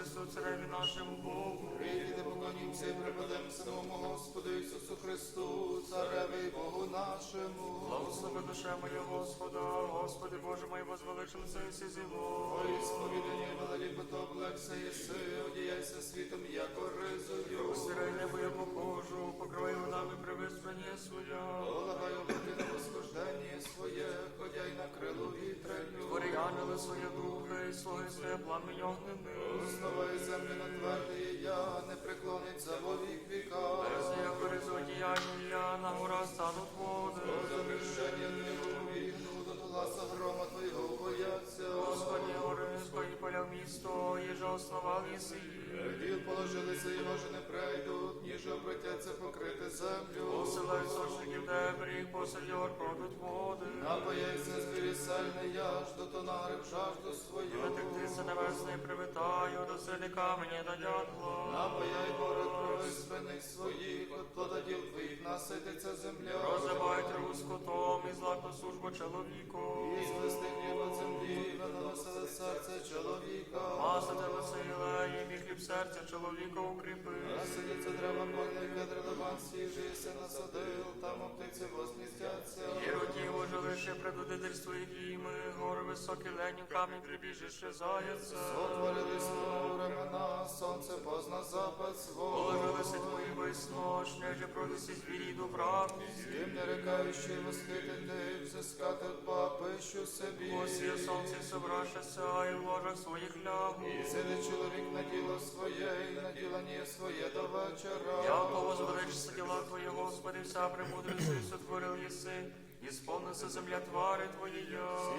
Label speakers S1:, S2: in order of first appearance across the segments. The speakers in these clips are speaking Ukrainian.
S1: Христу, цареві нашому Богу.
S2: Прийдіте, поклонімося і припадемо самому Господу Ісусу Христу, цареві Богу нашому.
S1: Благослови душе моя Господа, Господи Боже мой, возвеличим це і зіло.
S2: Ой, сповідання велеліпото облекся єси, одіяйся світом, яко ризою.
S1: Стирай небо, я похожу, покривай водами привиспрення своя.
S2: Полагай обити на восхождення своє, ходяй на крилу вітреню.
S1: Твори ангели своє духи, і своє пламень огнений.
S2: Основай землю на твердий я, не преклониться во вік віка.
S1: Без ніякої одіяння на гора стануть води.
S2: Запрещення небо вігну, до гласа грома Твоєго бояться.
S1: Господи, гори і поля в місто, їже основав єси.
S2: Положилися, його не прийдуть, ніж обратяться покрити землю.
S1: Посилай сочників дебріг, посеред гор продуть води.
S2: Звірі сальне яж, до тонари в жажду свою.
S1: Натектися небесний привітаю, до сини камені та дятла.
S2: Напояй город провиспених своїх, от плода діл твоїх насититься земля.
S1: Розивай тру скотом і златну службу чоловіку.
S2: І звести хліба землі, виносили серце чоловіка.
S1: Тебе силеєм і хліб серця чоловіка укріпи.
S2: Насидиться древа больне, кедри лиман свіжий, се насадил, там птиці возмістяться.
S1: Єродіво жилище предводительство і війми, гори високі лені, камінь прибіжище заяця.
S2: Отворились времена, сонце позна запад свой.
S1: Положилися твої висно, шняже продесі звірі до правді.
S2: Тим не рекаючи восхитити, взискати два пищу собі.
S1: Осія сонце собрашася, і в ложах своїх лягу.
S2: сиди чоловік на діло своє, і на не своє до вечора.
S1: Яково звеличиться діла Твої, Господи, вся премудрості сотворив єси, і сповнися земля твари Твоєї.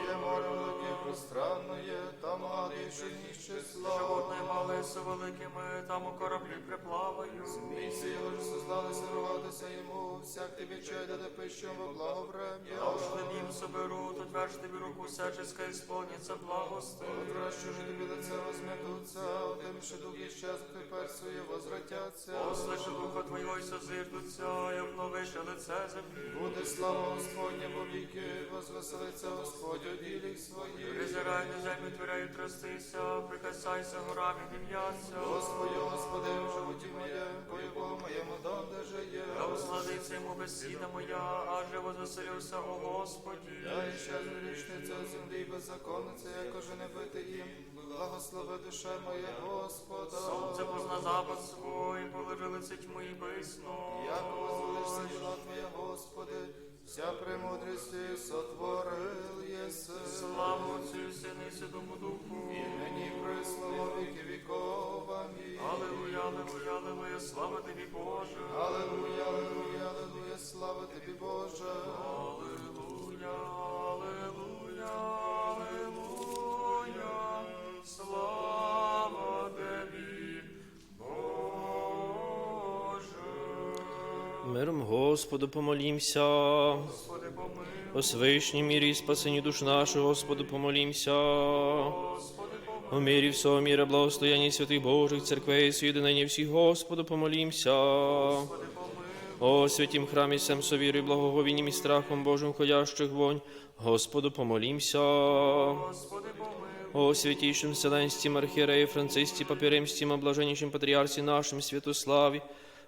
S2: Є море велике пространное, там гадивши ніж числа.
S1: Животне мале со великими, там у кораблі приплаваю.
S2: Місці його ж создалися рватися йому, всяк тобі чай даде пищу во благоврем'я.
S1: А уж хлебім соберу, тут верш тобі руку всяческа і сповниться благости.
S2: Краще ж тобі лице возметуться, тим, що дух іщезнуть, тепер своє возвратяться.
S1: Послиши духа Твого й созирдуться, і обновище лице землі.
S2: Буде слава Господня во віки, возвеселиться Господь у діліх своїх.
S1: Призирай на землю творяю тростися, прикасайся горами вім'яться.
S2: Господи, Господи, в животі моє, по його моєму дом, де жиє.
S1: Я усладиться йому бесіда моя, аже возвеселився о Господі.
S2: Я іще зрічниця землі беззаконниця, як уже не бити їм. Благослови душе моє, Господа.
S1: Сонце позна запад свой, положили це тьми і бисно.
S2: Як возвеличся діла Твоя, Господи, вся премудрість Ти сотворил єси.
S1: Славу Отцю і Сину і Святому Духу.
S2: Мені прислало віки віков, амінь.
S1: Аллилуйя, аллилуйя, аллилуйя, слава тобі, Боже.
S2: Аллилуйя, аллилуйя, аллилуйя, слава тобі, Боже.
S3: Миром Господу помолімся.
S1: Господи,
S3: О свишній мірі і спасенні душ наших, Господу помолімся.
S1: Господи, помилуй,
S3: О мірі всього міра, благостоянні святих Божих церквей, соєдинення всіх, Господу помолімся.
S1: Господи,
S3: О святім храмі сем совірі, благоговінням і страхом Божим ходящих вонь, Господу помолімся.
S1: Господи,
S3: О святійшим Вселенстім архієреї Францисті, Папіримстім, облаженнішим патріарсі нашим Святославі,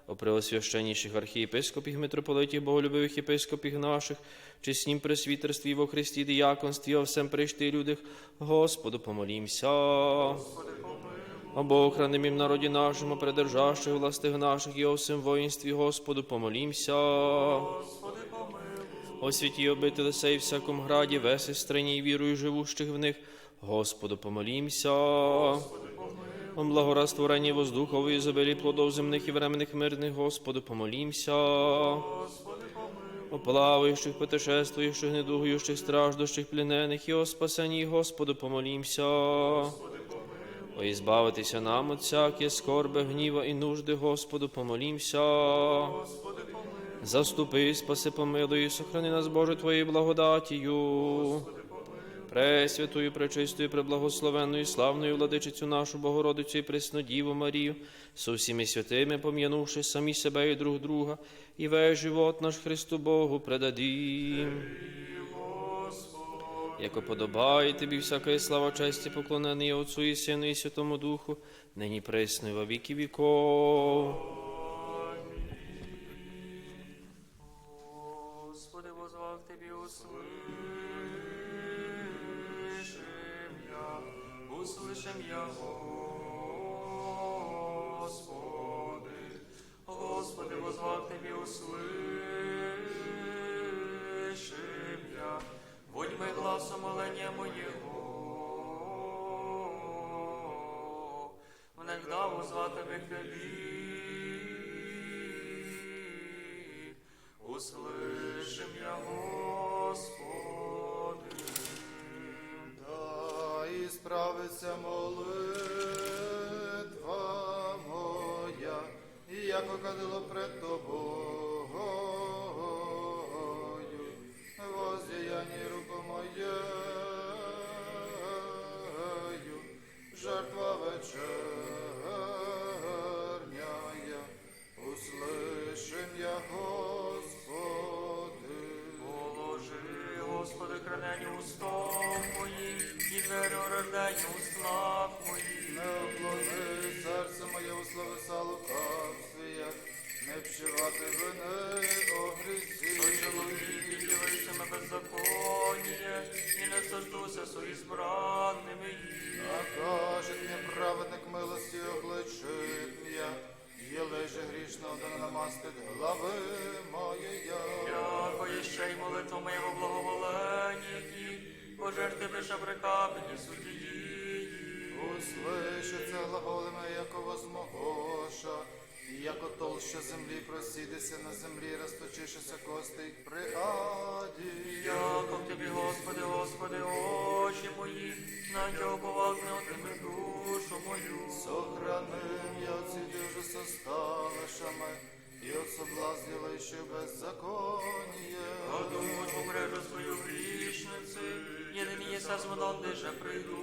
S3: о преосвященніших архієпископів, митрополитів, боголюбивих єпископів наших, чеснім пресвітерстві во Христі, діяконстві, о всем прийшти людях, Господу помолімся.
S1: Господи, помилуй,
S3: О народі нашому, придержащих властих наших і о всем воїнстві, Господу помолімся.
S1: Господи,
S3: О святі обители сей всяком граді, веси стрині і вірою живущих в них, Господу помолімся. О благорастворенні воздухової забелі плодов земних і временних мирних, Господу помолімся.
S1: Господи, помилуй,
S3: плаваючих, путешествуючих, недугуючих, страждущих, плінених і о спасенні, Господу помолімся. О ізбавитися нам от всякі скорби, гніва і нужди, Господу помолімся.
S1: Господи, помилуй,
S3: Заступи, спаси, помилуй, сохрани нас, Боже, Твоєю благодатію. Пресвятую, пречистою, преблагословенною, славною владичицю нашу Богородицю і Преснодіву Марію, со всіми святими, пом'янувши самі себе і друг друга, і весь живот наш Христу Богу предадім. Яко подобає тобі всякої слава, честі, поклонений Отцу і Сину і Святому Духу, нині пресно во віки віков.
S1: Услышим я, Господи. Господи, возвав Тебе, услышим я, будь мой глаз умоления моєго. иногда возвал Тебе к Тобі,
S2: справиться молитва моя, і яко кадило пред тобою, воздіянні руку моєю, жертва вечерняя, услышим я, Господи.
S1: Положи, Господи, кранені устом моїм, never met your. Пожерти биша прикапені судії.
S2: Услышиться глаголи моє, яко возмогоша, і яко толще землі просідеться на землі, розточишися костей при аді.
S1: Яко Тобі, Господи, Господи, очі мої, на Тього повагне отими душу мою.
S2: Сохраним я от сіди вже состалишами, і от соблазнила ще беззаконіє.
S1: А думать умрежу свою єдиний є сазмонон, де прийду.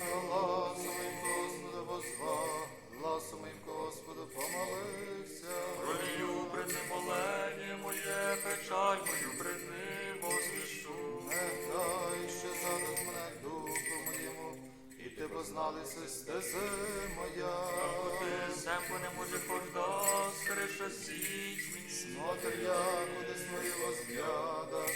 S2: Гласом моїм Господу возва, гласом моїм Господу помолився.
S1: Пролію пред ним молення моє, печаль мою пред ним возвіщу.
S2: Не дай ще задок мене духу моєму, і ти позналися стези моя.
S1: Ти земку не може хожда, скриша сіть мені.
S2: Смотр я, куди свої возгляда,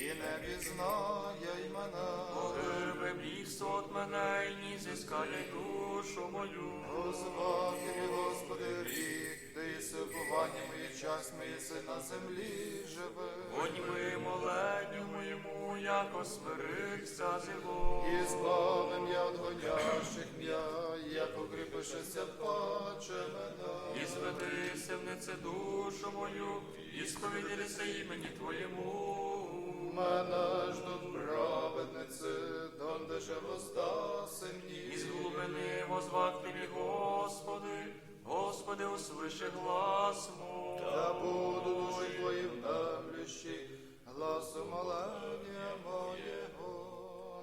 S2: і не пізнає й мене.
S1: Погибе бігство от мене, і ні зіскає душу мою.
S2: Звати Господи рік, ти єси уповання моє час, моє си на землі живе.
S1: Одніми моленню моєму, яко смирився зіло.
S2: І збавим я від гонящих м'я, як укріпишся паче мене.
S1: І зведи севнице душу мою, і сповідалися імені Твоєму.
S2: Мене ждуть праведниці, донде же воздасться мені.
S1: Із глибини возвав Тобі, Господи, Господи, услыши глас мой.
S2: Та буду душі твої в немлющі, гласу молення моєго.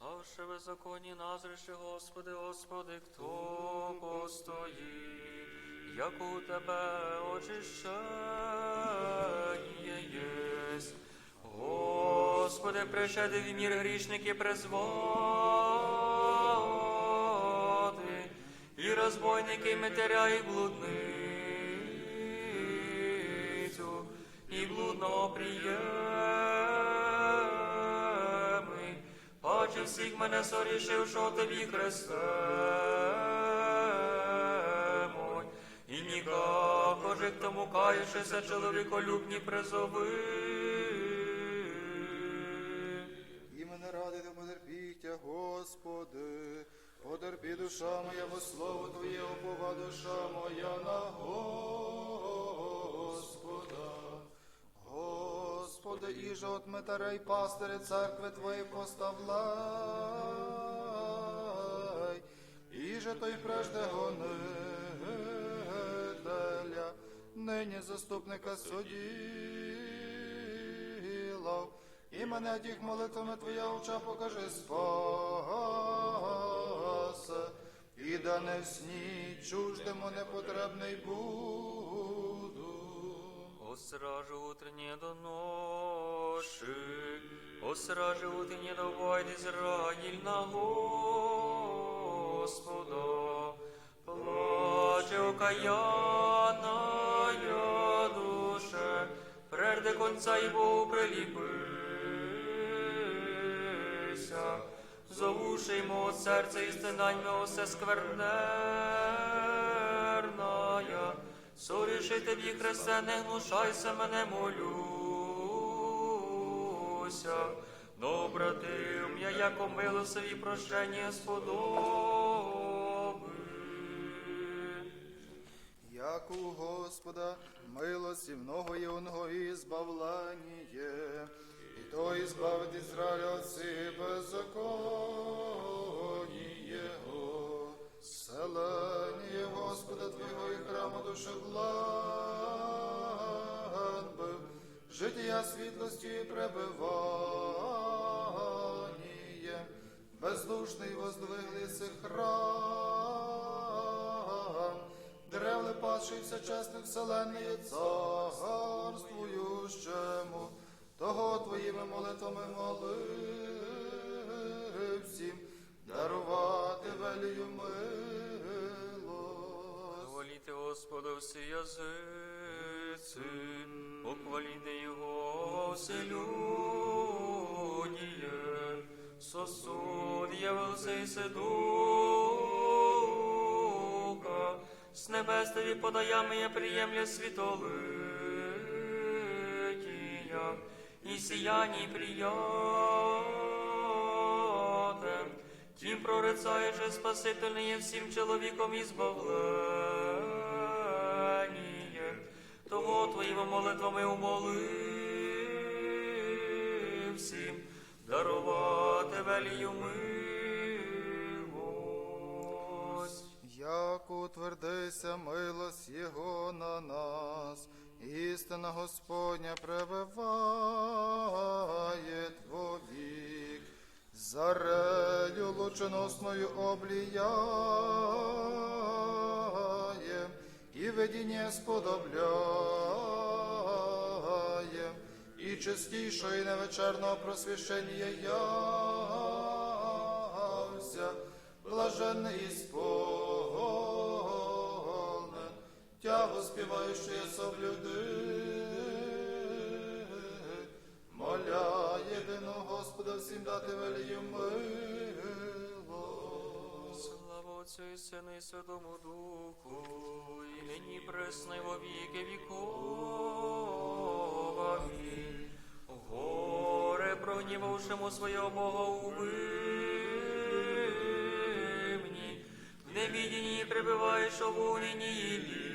S1: А ще беззаконні назріши, Господи, Господи, хто постоїть, як у Тебе очищення Господи, пришеди в мір грішники призводи, і розбойники метеря і блудницю, і блудного приєми, Паче всіх мене сорішив, що тобі Христе мой, і ніяко же к тому каєшся, чоловіколюбні призови.
S2: Душа моя на Господа. Господи, іже от метарей пастирі церкви Твої поставляй, іже той прежде гонителя, нині заступника суділав, і мене тих молитвами Твоя оча покажи спасе, і да не сні чуждому непотребний буду.
S1: О стражу до ночи, Боже, осраживут и не давай на Господа, плаче окаянная душе, прежде конца его приліпися, зовуши йому от серця і стенань все сквернерная, Соріши тобі, Христе, не гнушайся мене, молюся. Добротив м'я, яко милосові прощення сподоби.
S2: Як у Господа милості много і оного і збавлення, і то избавить Ізраїля от всі беззаконні Його. Селення Господа Твого і храму душа бив, життя світлості і пребивання, бездушний воздвиглися храм, дерев липаший всечесних вселенної царствующему, того твоїми молитвами молив всім, дарувати велію милость.
S1: Хваліте Господа всі язиці, похваліте Його все людіє, сосуд явився і седука, з небес тобі подаями я приємля світолитія, і сіяній приятем, Тім прорицає же спасительне всім чоловіком і збавлення, того твоїми молитвами умоли всім дарувати велію милость.
S2: Як утвердися милость Його на нас, істина Господня пребиває твовік, зарелю лучоносною обліяє, і видіння сподобляє, і чистішого і невечерного просвящення явся, блаженний сповнен, тягу співаючи соблюди, моля єдиного Господа всім дати велію милость.
S1: Слава Отцю і Сину і Святому Духу, і нині пресно, і во віки віков. Амінь. Горе прогнівавшому свого Бога убивні, в невідінні прибиваєш огунині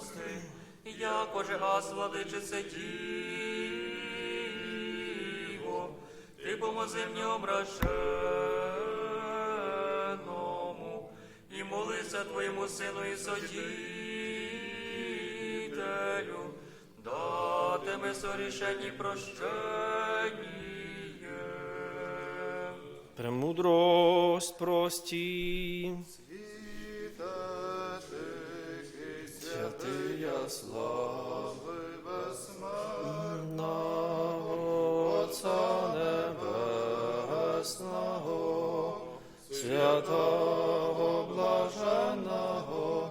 S1: і ліности, якоже гас владичице діво, ти помози мені обращеному, і молися твоєму сину і содітелю, датиме сорішені прощення.
S3: Премудрость прості. Святия
S2: слави безсмертна,
S3: Отця Небесного, святого блаженного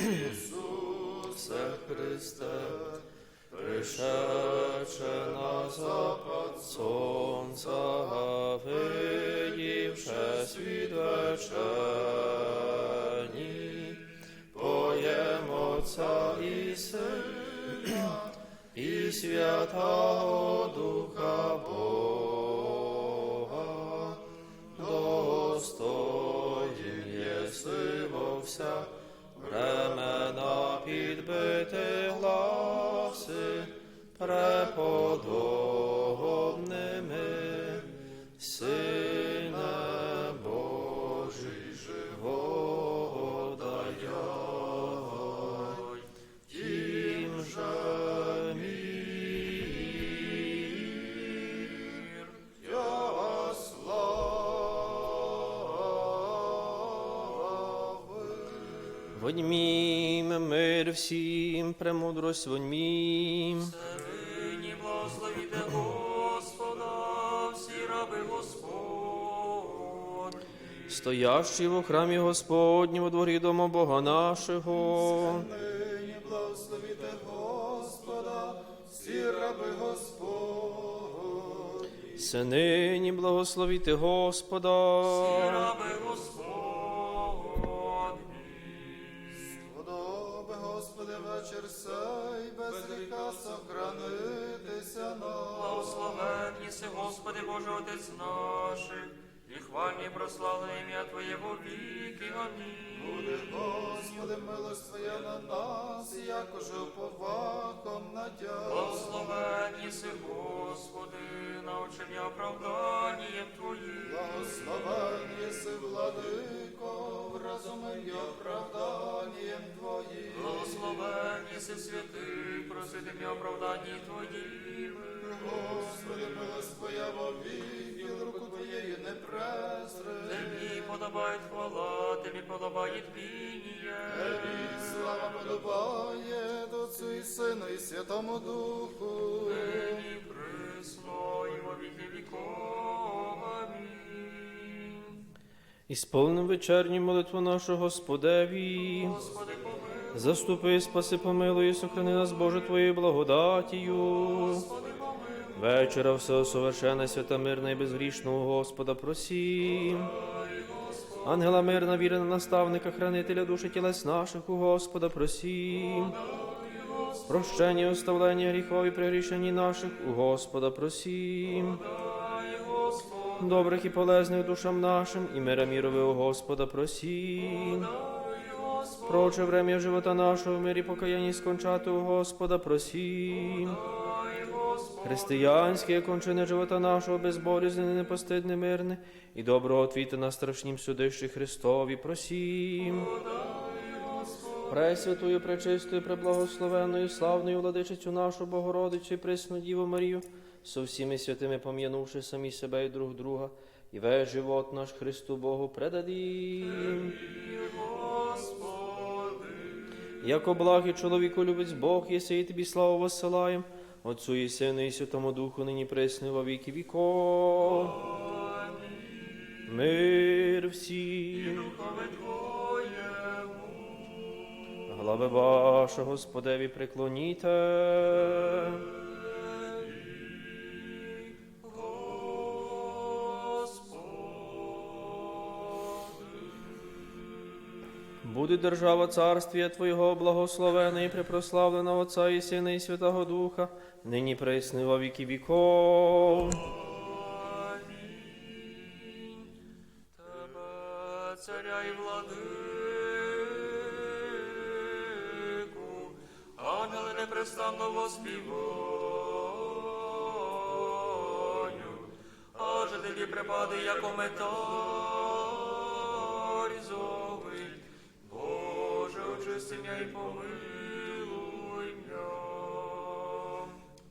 S3: Ісусе Христе, пришедше на запад сонця, виївше світ вечерній, Отця і Сина, і Святого Духа Бога, достоїн єси во вся времена підбити гласи преподобними, воньмім, мир
S2: всім, премудрость
S3: воньмім. Всевині благословіте Господа, всі
S1: раби
S3: Господь. Стоящі в храмі Господні, у дворі дому Бога нашого.
S2: Всевині благословіте Господа, всі раби Господь.
S3: Синині благословіте Господа.
S1: Всі
S2: раби Господь. Вечір сей, без гріха сохранитися нам.
S1: Благословенні си, Господи Боже, Отець наших, і хвальні прославлене ім'я Твоє во віки. Амінь.
S2: Буде, Господи, милость Твоя на нас, якоже повахом надя.
S1: Благословенні си, Господи, мене оправданням Твоїм.
S2: Благословен єси, владико, разумом і оправданням Твоїм.
S1: Благословенні си, святий, просити мене оправданні Твоїм.
S2: Господи, милость Твоя во віки, руку Твоєю не презри.
S1: Тобі подобає хвала, тобі подобає пінія.
S2: Тобі слава подобає Отцю і Сину і Святому Духу.
S1: Нині присно і во віки віков.
S3: Ісполним вечерню молитву нашу Господеві.
S1: Господи,
S3: Заступи, спаси, помилуй, і сохрани нас, Боже, Твоєю благодатію.
S1: Господи.
S3: Вечора все совершенне, свята мирна і безгрішного Господа просім. Ангела мирна, вірена наставника, хранителя душі тілес наших, у Господа просім. Прощення, оставлення гріхові пригрішені наших, у Господа просім. Добрих і полезних душам нашим, і мира мірове у Господа просім. Проче врем'я живота нашого в мирі покаянні скончати у Господа просім. Християнське кончини живота нашого безболізне, непостидне, мирне, і доброго отвіта на страшнім судищі Христові просім. Пресвятую, пречистою, преблагословенною, славною владичицю нашу Богородицю і пресну Діву Марію, со всіми святими пом'янувши самі себе і друг друга, і весь живот наш Христу Богу.
S1: Господи,
S3: Яко благий чоловіку любець Бог, єси і тобі славу воссилаєм, Отцу і Сину і Святому Духу, нині пресни во віки віков. Мир всім. Глави вашого Господеві преклоніте. Буде держава царствія Твоєго благословена і препрославлена Отця і Сина і Святого Духа, нині пресни віки віков.
S1: Тебе, царя і владику, ангели непрестанно воспіваю, аже тобі припади, як ометарі зовий. М'я і помилуй м'я.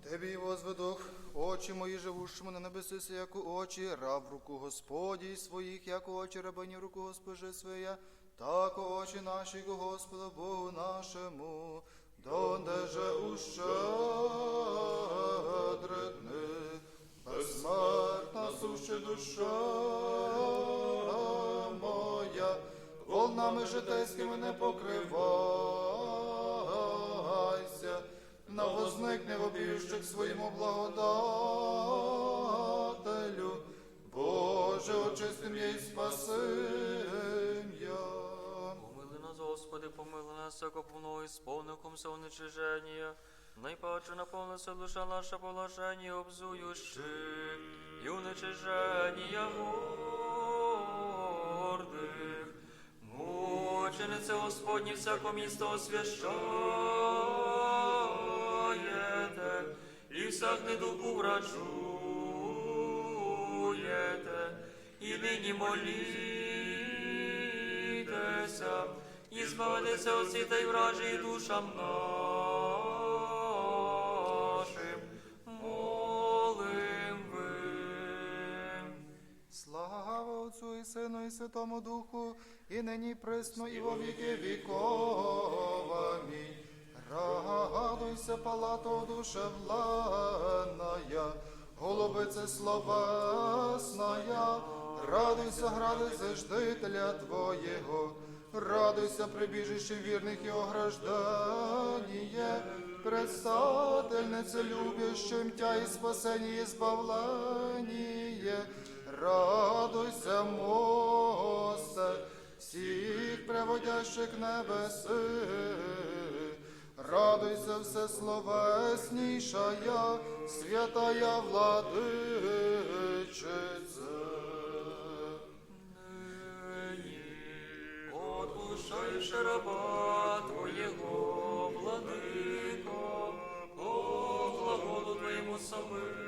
S2: Тебі возведох, очі мої живущому на небесися, як у очі, раб руку Господі своїх, як у очі рабині руку Госпожи своя, так у очі наші Господа Богу нашому, донде же ущедритни, безсмертна суще душа волнами житейськими не покривайся, на возникне вопіющих своєму благодателю, Боже, очистим я і спасим я.
S1: Помили нас, Господи, помили нас, яко повно ісповником все уничиження. Найпаче наповнилася душа наша положення, обзуючи, і уничиження Мученице Господні, всяко місто освящаєте, і всяк недугу врачуєте, і нині молітеся, і збавитеся от й вражі душам нашим,
S2: Отцю і Сину і Святому Духу, і нині присно, і во віки віков. Амінь. Радуйся, палато душевленная, голубице словесная, Радуйся, радуйся, ждителя Твоєго, радуйся, прибіжище вірних і ограждання, предстательнице любящим Тя і спасення і збавлення. Радуйся, мосе, всіх приводящих небеси. Радуйся, всесловеснішая, святая владичице.
S1: Отпушаєш раба Твоєго, владико, по глаголу Твоєму самиром,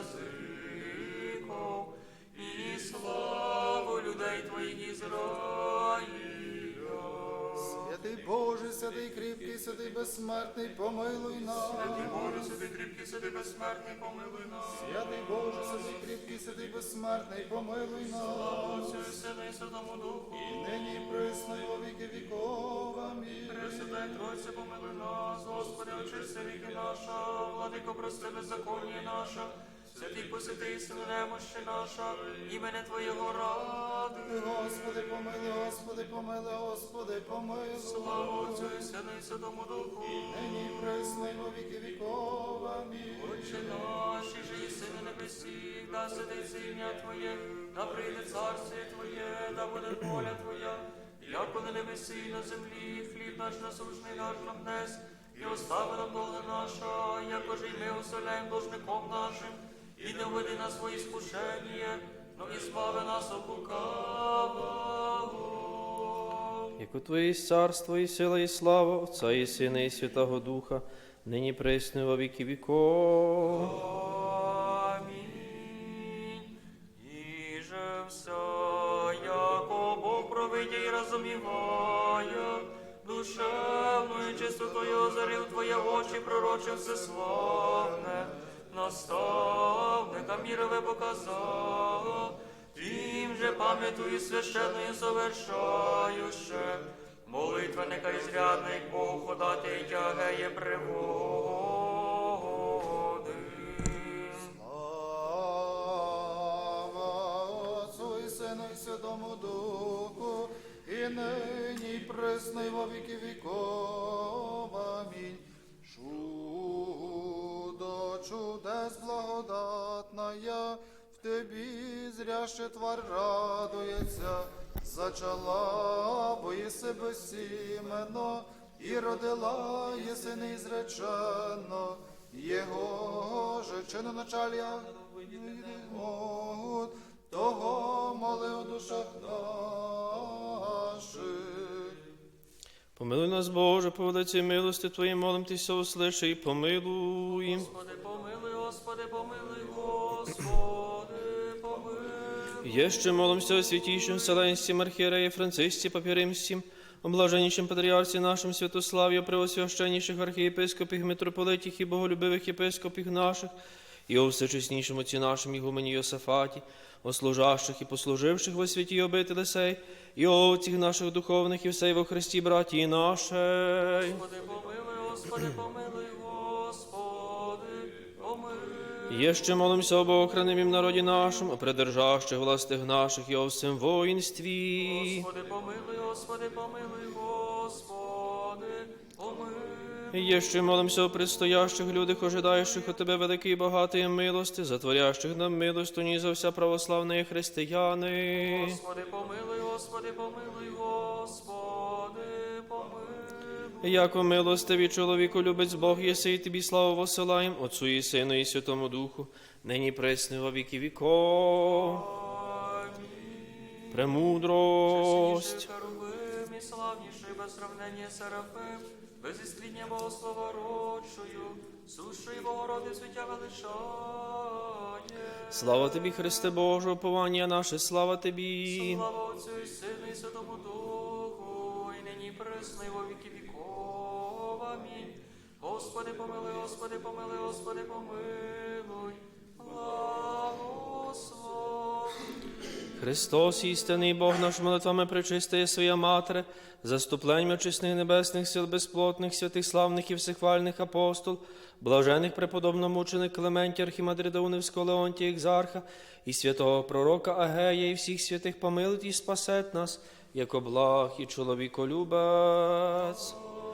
S1: язиков і славу людей Твоїх Ізраїля.
S2: Святий Боже, святий кріпкий, святий безсмертний, помилуй нас.
S1: Святий Боже, святий кріпкий, святий безсмертний, помилуй нас.
S2: Святий Боже, святий кріпкий, святий безсмертний, помилуй нас.
S1: Отцю і Сину і Святому Духу.
S2: І нині і присно, і во віки віков. Амінь.
S1: Пресвятай Тройце, помилуй нас, Господи, очисти віки наша, владико, прости беззаконня наша, святий посвяти істину немощі наша, імене Твоєго ради.
S2: Господи, помилуй, Господи, помилуй, Господи, помилуй.
S1: Слава Отцю і Сину і Святому Духу.
S2: Нині і во віки віков.
S1: Отче наш, і єси на небесі, да святиться ім'я Твоє, да прийде царство Твоє, да буде воля Твоя, як на небесі і на землі, хліб наш насущний даш нам днес, і остави нам долга наша, якоже й ми оселяєм должником нашим, і не введи нас в свої скушення, но і збави нас от лукавого.
S3: Яко Твоє царство, і сила, і слава, Отця і Сина, і Святого Духа, нині присно во віки віков.
S1: Амінь. І же все, яко Бог провидя і розуміває, душевною чистотою озарив Твоє очі, пророче всеславне, наставника мірове показав, тим же пам'ятую священною совершающе, молитвенника ізрядний Богу ходати і тягає приводи.
S2: Слава Отцу і і Святому Духу, і нині і присно, во віки віков. Амінь. Чудо, чудес благодатная, в Тебі зряще твар радується, зачала, бо єси безсіменно, і родила єси неізреченно, Його же чиноначалія могут, того моли у душах наших.
S3: Помилуй нас, Боже, по велиці милости Твоїй, молим Тися, услиши і помилуй.
S1: Господи, Господи, помилуй, Господи, помилуй.
S3: Єще молимся о святійшим Вселенстім архієреї Францисці Папіримстім, о блаженнішим патріарсі нашим Святославі, о преосвященніших архієпископів, митрополитіх і боголюбивих єпископів наших, і о всечеснішим отці нашим Ігумені Йосафаті, о служащих і послуживших во святій обители сей, і о отцях наших духовних і всей во Христі, браті нашей.
S1: Господи, помилуй, Господи, помилуй,
S3: Єще молимся об охранимім народі нашим, о придержащих властих наших і о всем воїнстві.
S1: Господи, помилуй, Господи, помилуй, Господи, помилуй.
S3: Єще молимся о предстоящих людях, ожидаючих от Тебе великої багатої милости, затворящих нам милостині за вся православні християни.
S1: Господи, помилуй, Господи, помилуй, Господи, помилуй.
S3: Яко милостиві чоловіку любець Бог єси, і тобі славу посилаєм, Отцу і Сину і Святому Духу, нині пресни во віки віков. Премудрость.
S1: Херувим і славніший без сравнення Серафим, без істріння Богослова рочою, суший Богородицю тя величає.
S3: Слава тобі, Христе Боже, уповання наше, слава тобі.
S1: Слава Отцю і Сину і Святому Духу, і нині присно, і во віки віков. Амінь. Господи, помилуй, Господи, помилуй, Господи, помилуй.
S3: Христос, істинний Бог наш молитвами пречистає своя Матре, заступленням очисних небесних сил безплотних, святих славних і всехвальних апостол, блажених преподобно мучених Клементі, Архімандрида Уневського Леонтія, Екзарха, і святого пророка Агея, і всіх святих помилуй і спасет нас, як благ і чоловіколюбець.